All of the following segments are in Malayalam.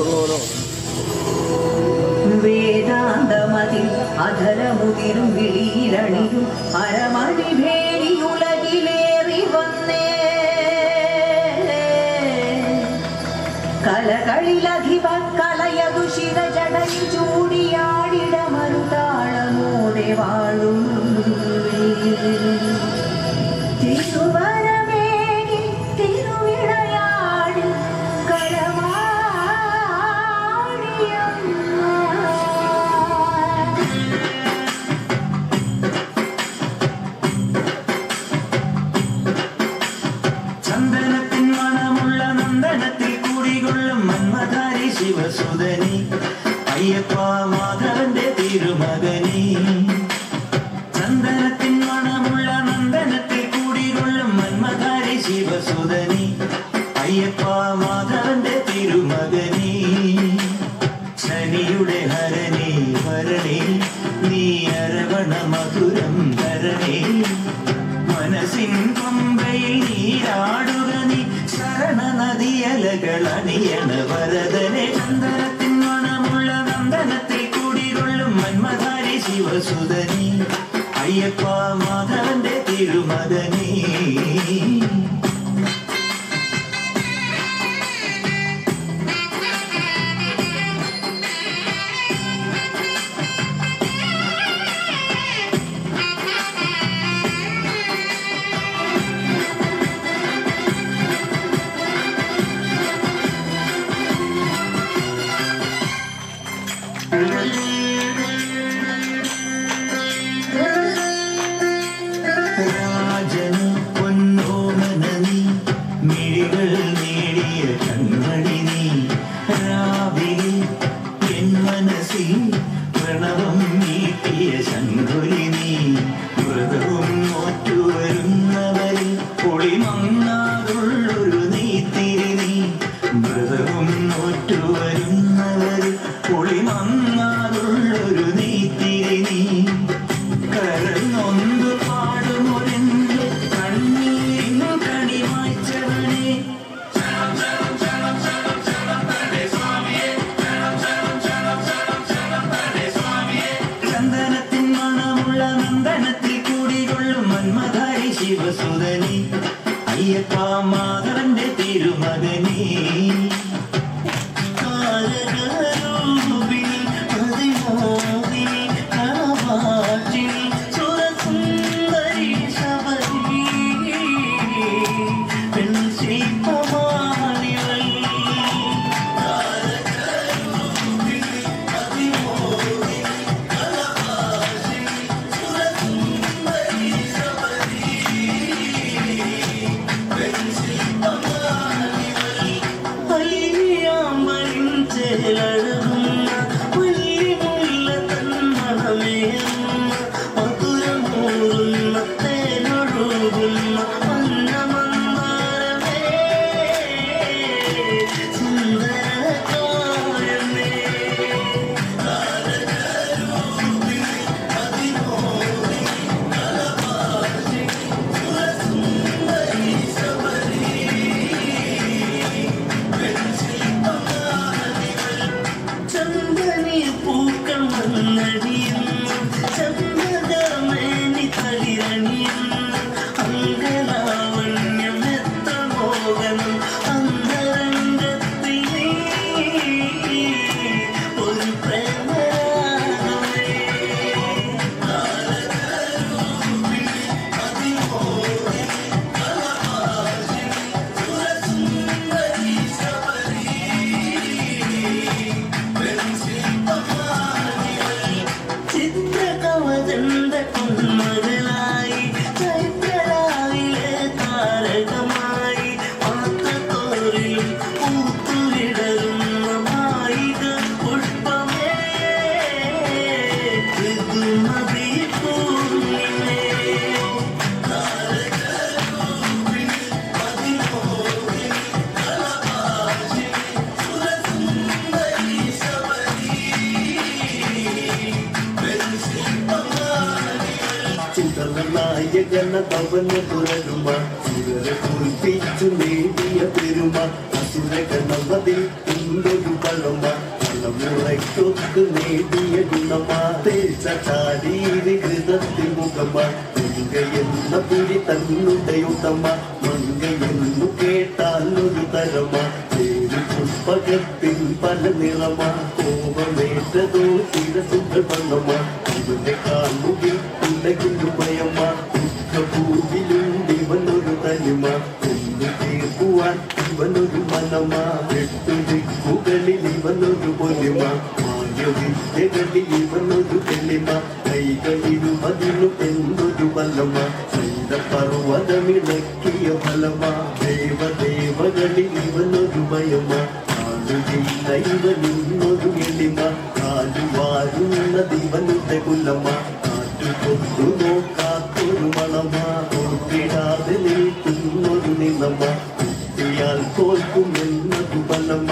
കൊണ്ടുപോലോ വേദാന്തമതിൽ അധരമുതിരും വിളിയിലണിയും അരമണി ഭേരി ഉലകിലേറി വന്നേ. കലകളിലധിപ കലയതു ശിരജടയിൽ ചൂടിയാടിട മരുതാളമോടെ വാഴും. മന്മധാരി ശിവസുതനി അയ്യപ്പ മാധവന്റെ തിരുമദനീ ഉള്ളിലുള്ളും മന്മതായി ശിവസുതനി. അയ്യപ്പ മാധവന്റെ തിരുമകനീ. Hallelujah. ഭവന പുരരുമ സുരരെ കുറിപ്പിച്ചു നേടിയ പെരുമ അസുരകണവതിൽ ഉണ്ടൊരു പഴമ തലമുറയ്ക്കൊത്ത് നേടിയ ഗുണമ തേച്ച ശാരീരികൃതത്തിൽ മുഖമ മങ്ക എന്ന പുരി തന്നുടെ ഉടമ മങ്ക എന്നു കേട്ടാൽ ഒരു തരമ പേര് പുഷ്പകത്തിൽ പല നിറമ കോപമേറ്റതോ ശിരസുകൾ പണമ ഇവന്റെ കാമുകിൽ ഉണ്ടെങ്കിലും ഭയമ ദുഃഖഭൂവിലുണ്ട് ഇവനൊരു തനിമ ഒന്ന് തീർക്കുവാൻ ഇവനൊരു മനമ ഇവനൊരു പൊലിമ മാന്യവിദ്യകളിൽ ഇവനൊരു തെളിമ കൈകളിലും അതിലും എന്തൊരു ബലമ പർവതമിളക്കിയ ഫലമ ദേവദേവകളിൽ ഇവനൊരു ഭയമ ഇവനിന്നൊരു എളിമ കാലുവാരുന്ന ദിവനുടെ കുലമ കാറ്റുകൊണ്ടു നോക്കാത്തൊരു മണമ ഓർത്തിടാതെ നിൽക്കുന്നൊരു നിലമ കുത്തിയാൽ തോൽക്കുമെന്നതു ബലമ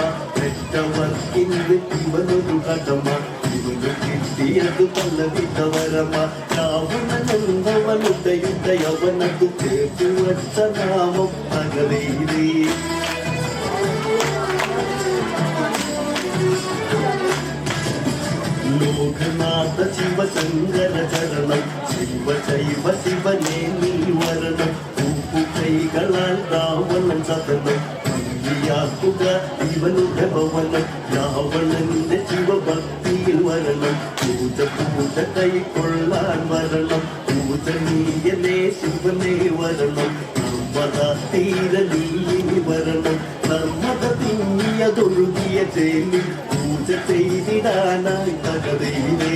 ಕಿಂದು ತುಂಬಲು ಕದಮ ನಿಮಗೆ ಕಿಟ್ಟಿಯದು ಪಲ್ಲವಿದವರಮ ರಾವಣ ನಂದವನು ದಯುದಯವನದು ತೇಜುವತ್ತ ನಾಮಂ ಮಗಲೀರೇ లోకనాథ శివ సంగర చరణం శివ శైవ శివనే నీవరణం ఉప్పు కైగళాల్ రావణం సతనం സതനം ഭംഗിയാക്കുക ഇവനുടെ ഭവനം രാവണന്റെ ശിവഭക്തിയിൽ വരണം പൂജ പൂജ കൈക്കൊള്ളാൻ വരണം പൂജനീയനേ ശിവനേ വരണം നർമ്മദ തീര നീ വരണം നർമ്മദ തിങ്ങിയതൊഴുകിയ ചേലി പൂജ ചെയ്തിടാനായി തകതയിലേ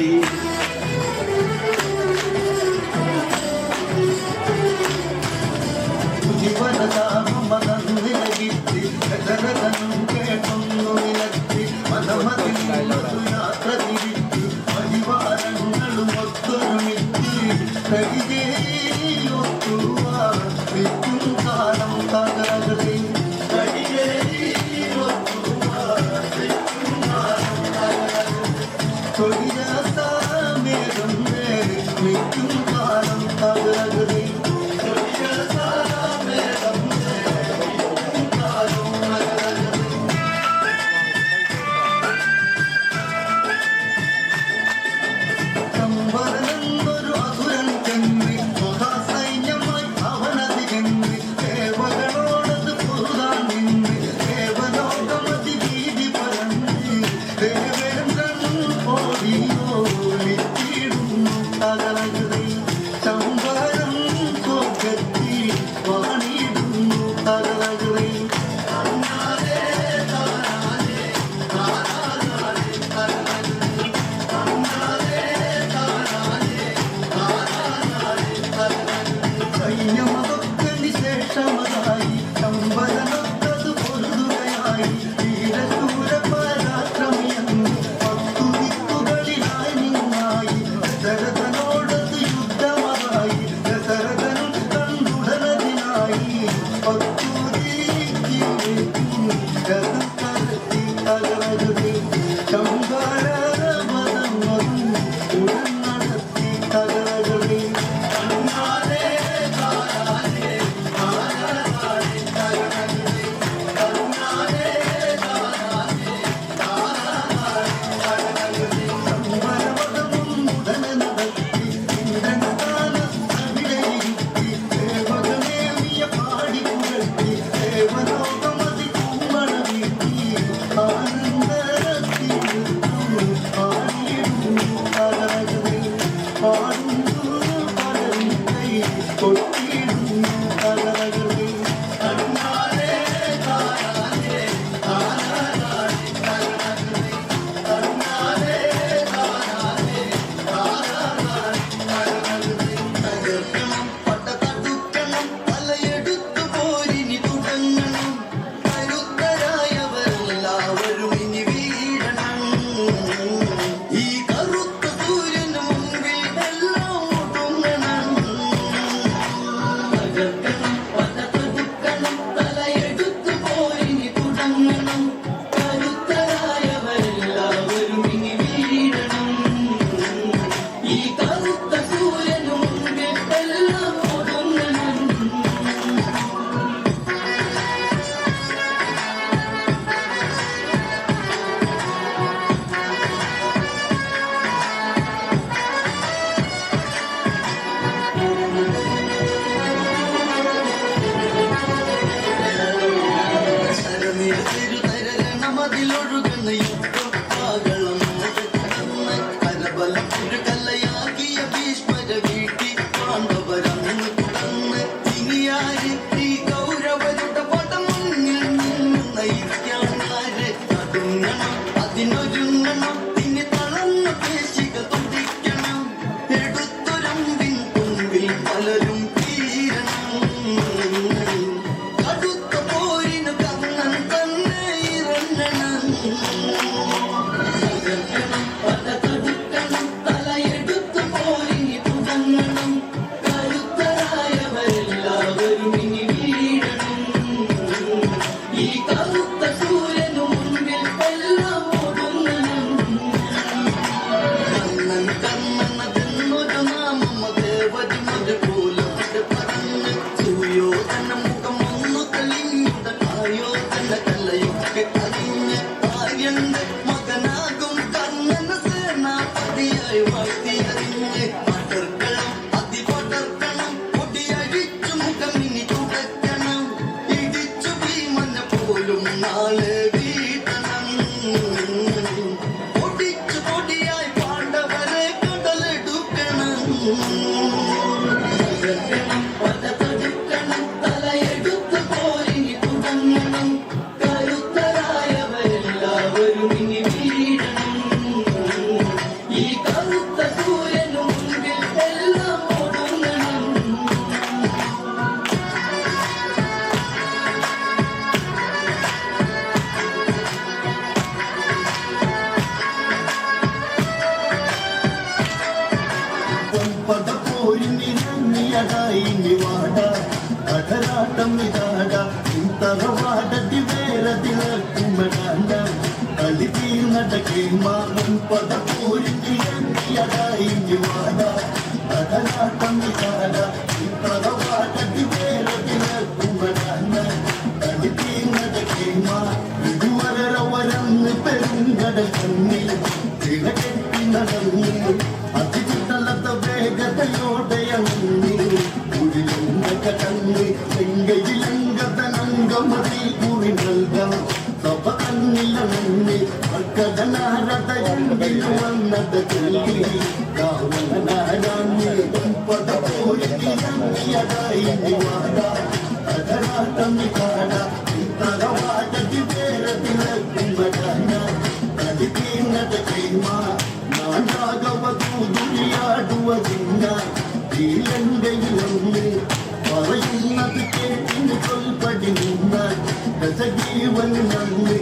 ഇതുവരെ വരന്ന് പെരുങ്കടൽ ஐயடா இந்தி வாடா அதடா தம்பி பாடா தகவாட்டதி பேரத்தில கும்படானா கதி தீர்ந்தது கைமா കേട്ടിന് ചൊൽപടി നിന്നാൽ രസജീവൻ നന്ദി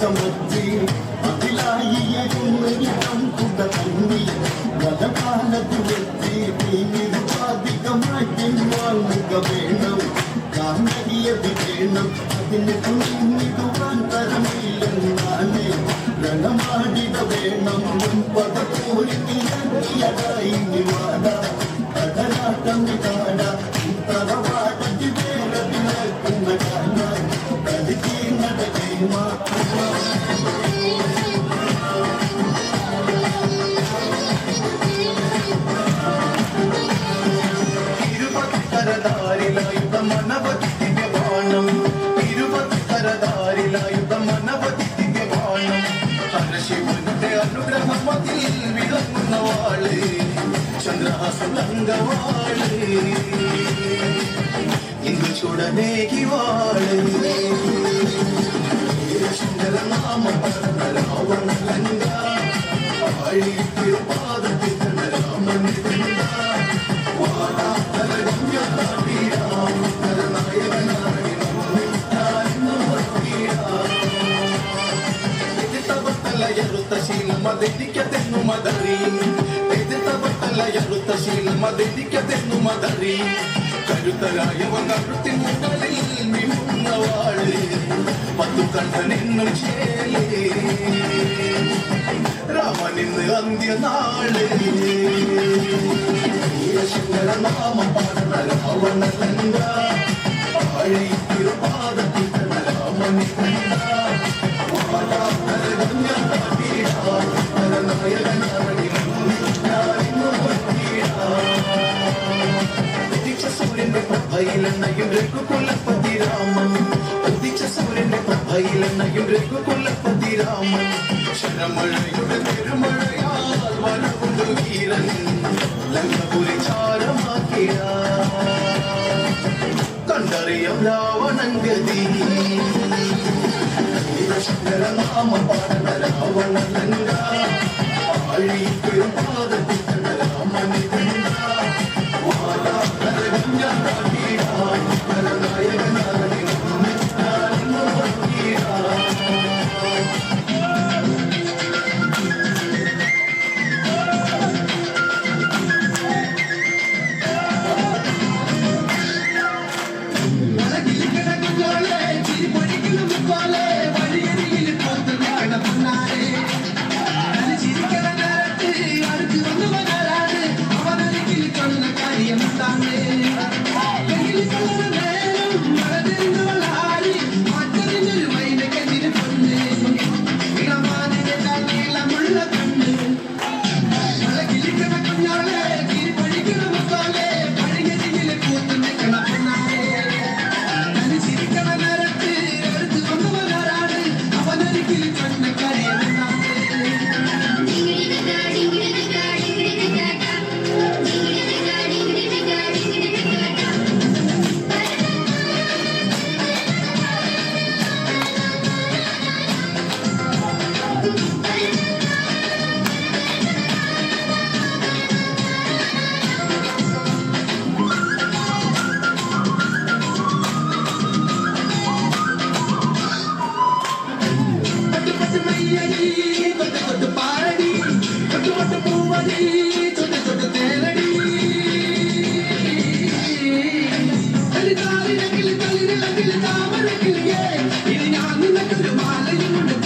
തമത്തി അതിലായി തം കുട தங்கவாழே இங்கு சுடநேகி வாழே. சுந்தர நாம அவன் கண்டா வாழி திருப்பாதத்தை ராமன் கண்டா வாழா தலகம் தாண்டி ராம் தலநாயகனாடி தபத்தல எருத்த சீலம தெனிக்க தென்னுமதரீ കലയറുത്തശീൽ മതിരിക്കതെന്നും അതറി കരുത്തരായവൻ കഴുത്തിൻ മുകളിൽ മിന്നുന്നവാൾ പത്തു കണ്ണനെന്നും ചേലേ രാമനിന്ന് അന്ത്യനാൾ ശങ്കര നാമം പാടുന്ന രാവണ കണ്ട ആഴി തിരുപാദത്തിൽ രാമനി பப்பையிலன்னையுண்டிருக்கு கொல்லப்பதி ராமன் குதிச்ச சூரியனை பப்பையிலன்னையுண்டிருக்கு கொல்லப்பதி ராமன் சரமழையுடன் பெருமழையால் வரவுண்டு வீரன். லங்கபுரி சாரமாக்கிறார் கண்டறியம் ராவணங்கதி. சங்கர நாம பாடன ராவண லங்கா ஆழி பெருமாத Gracias. അല്ലിക്കൊടിയേ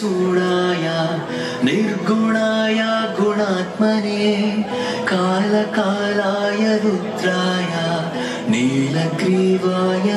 சூடாய நிர்குணாய குணாத்மனே கால காலாய ருத்ராய நீலக்ரீவாய